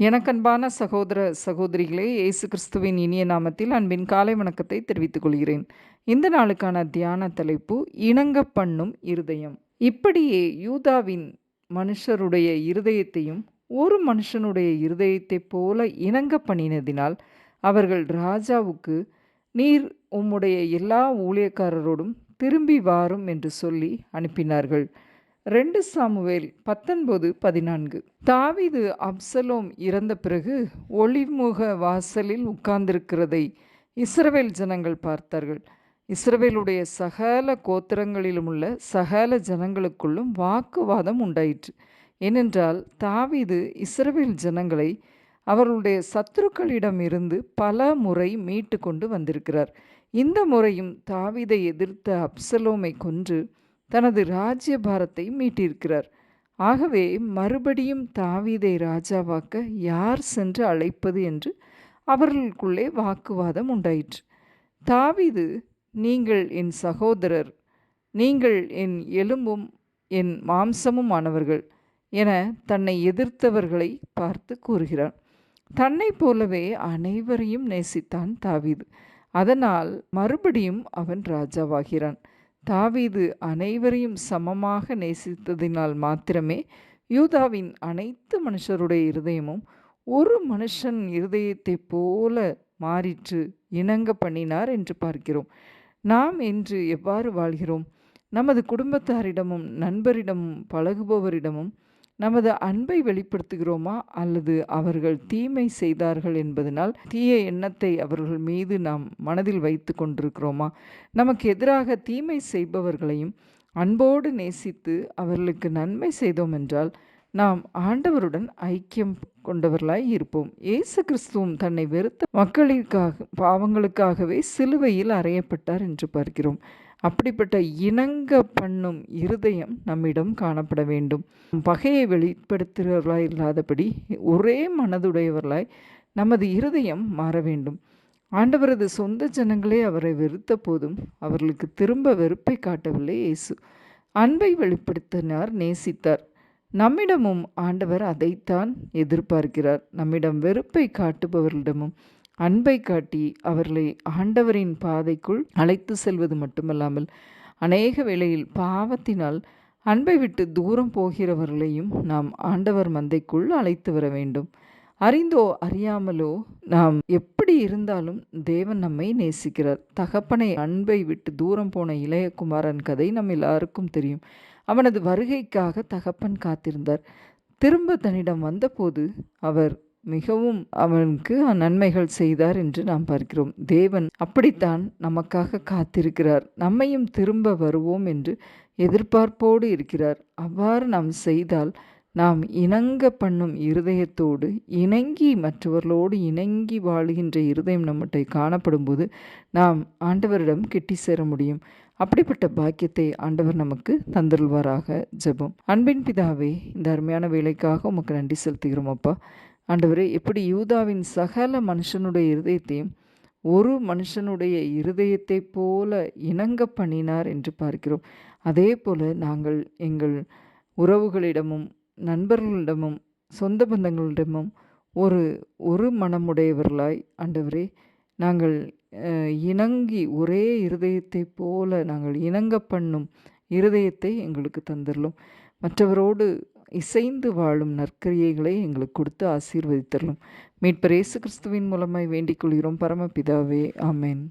எனக்கன்பான சகோதர சகோதரிகளே இயேசு கிறிஸ்துவின் இனிய நாமத்தில் அன்பின் காலை வணக்கத்தை தெரிவித்துக் கொள்கிறேன். இந்த நாளுக்கான தியான தலைப்பு இணங்க பண்ணும் இருதயம். இப்படியே யூதாவின் மனுஷருடைய இருதயத்தையும் ஒரு மனுஷனுடைய இருதயத்தைப் போல இணங்க பண்ணினதினால் அவர்கள் ராஜாவுக்கு நீர் உம்முடைய எல்லா ஊழியக்காரரோடும் திரும்பி வாரும் என்று சொல்லி அனுப்பினார்கள். ரெண்டு சாமுவேல் பத்தொன்பது பதினான்கு. தாவீது அப்சலோம் இறந்த பிறகு ஒளிமுக வாசலில் உட்கார்ந்திருக்கிறதை இஸ்ரவேல் ஜனங்கள் பார்த்தார்கள். இஸ்ரவேலுடைய சகல கோத்திரங்களிலும் உள்ள சகல ஜனங்களுக்குள்ளும் வாக்குவாதம் உண்டாயிற்று. ஏனென்றால் தாவீது இஸ்ரவேல் ஜனங்களை அவர்களுடைய சத்துருக்களிடம் இருந்து பல முறை மீட்டு கொண்டு வந்திருக்கிறார். இந்த முறையும் தாவீதை எதிர்த்த அப்சலோமை கொன்று தனது ராஜ்ய பாரத்தை மீட்டிருக்கிறார். ஆகவே மறுபடியும் தாவீதை ராஜாவாக்க யார் சென்று அழைப்பது என்று அவர்களுக்குள்ளே வாக்குவாதம் உண்டாயிற்று. தாவீது நீங்கள் என் சகோதரர் நீங்கள் என் எலும்பும் என் மாம்சமும் ஆனவர்கள் என தன்னை எதிர்த்தவர்களை பார்த்து கூறுகிறான். தன்னை போலவே அனைவரையும் நேசித்தான் தாவீது. அதனால் மறுபடியும் அவன் ராஜாவாகிறான். தாவீது அனைவரையும் சமமாக நேசித்ததினால் மாத்திரமே யூதாவின் அனைத்து மனுஷருடைய இருதயமும் ஒரு மனுஷன் இருதயத்தைப் போல மாறிற்று இணங்க பண்ணினார் என்று பார்க்கிறோம். நாம் இன்று எவ்வாறு வாழ்கிறோம்? நமது குடும்பத்தாரிடமும் நண்பரிடமும் பழகுபவரிடமும் நமது அன்பை வெளிப்படுத்துகிறோமா அல்லது அவர்கள் தீமை செய்தார்கள் என்பதனால் தீய எண்ணத்தை அவர்கள் மீது நாம் மனதில் வைத்து கொண்டிருக்கிறோமா? நமக்கு எதிராக தீமை செய்பவர்களையும் அன்போடு நேசித்து அவர்களுக்கு நன்மை செய்தோம் என்றால் நாம் ஆண்டவருடன் ஐக்கியம் கொண்டவர்களாய் இருப்போம். இயேசு கிறிஸ்துவும் தன்னை வெறுத்த மக்களுக்காக பாவங்களுக்காகவே சிலுவையில் அறையப்பட்டார் என்று பார்க்கிறோம். அப்படிப்பட்ட இணங்க பண்ணும் இருதயம் நம்மிடம் காணப்பட வேண்டும். பகையை வெளிப்படுத்துகிறவர்களாய் இல்லாதபடி ஒரே மனதுடையவர்களாய் நமது இருதயம் மாற வேண்டும். ஆண்டவரது சொந்த ஜனங்களே அவரை வெறுத்த போதும் அவர்களுக்கு திரும்ப வெறுப்பை காட்டவில்லை இயேசு. அன்பை வெளிப்படுத்தினார் நேசித்தார். நம்மிடமும் ஆண்டவர் அதைத்தான் எதிர்பார்க்கிறார். நம்மிடம் வெறுப்பை காட்டுபவர்களிடமும் அன்பை காட்டி அவர்களை ஆண்டவரின் பாதைக்குள் அழைத்து செல்வது மட்டுமல்லாமல் அநேக வேளையில் பாவத்தினால் அன்பை விட்டு தூரம் போகிறவர்களையும் நாம் ஆண்டவர் மந்தைக்குள் அழைத்து வர வேண்டும். அறிந்தோ அறியாமலோ நாம் எப்படி இருந்தாலும் தேவன் நம்மை நேசிக்கிறார். தகப்பனை அன்பை விட்டு தூரம் போன இளையகுமாரன் கதை நம்ம எல்லாருக்கும் தெரியும். அவனது வருகைக்காக தகப்பன் காத்திருந்தார். திரும்ப தன்னிடம் வந்தபோது அவர் மிகவும் அவனுக்கு நன்மைகள் செய்தார் என்று நாம் பார்க்கிறோம். தேவன் அப்படித்தான் நமக்காக காத்திருக்கிறார். நம்மையும் திரும்ப வருவோம் என்று எதிர்பார்ப்போடு இருக்கிறார். அவ்வாறு நாம் செய்தால் நாம் இணங்க பண்ணும் இருதயத்தோடு இணங்கி மற்றவர்களோடு இணங்கி வாழுகின்ற இருதயம் நம்மட்டை காணப்படும்போது நாம் ஆண்டவரிடம் கிட்டி சேர முடியும். அப்படிப்பட்ட பாக்கியத்தை ஆண்டவர் நமக்கு தந்தருள்வாராக. ஜெபம். அன்பின் பிதாவே இந்த அருமையான வேலைக்காக உமக்கு நன்றி செலுத்துகிறோம் அப்பா. ஆண்டவரே எப்படி யூதாவின் சகல மனுஷனுடைய இருதயத்தையும் ஒரு மனுஷனுடைய இருதயத்தை போல இணங்க பண்ணினார் என்று பார்க்கிறோம். அதே போல நாங்கள் எங்கள் உறவுகளிடமும் நண்பர்களிடமும் சொந்த பந்தங்களிடமும் ஒரு ஒரு மனமுடையவர்களாய் ஆண்டவரே நாங்கள் இணங்கி ஒரே இருதயத்தை போல நாங்கள் இணங்க பண்ணும் இருதயத்தை எங்களுக்கு தந்துடலும் மற்றவரோடு இசைந்து வாழும் நற்கிரியைகளை எங்களுக்கு கொடுத்து ஆசீர்வதித்தரலும். மீட்பர் இயேசு கிறிஸ்துவின் மூலமாய் வேண்டிக் கொள்கிறோம். பரமபிதாவே ஆமேன்.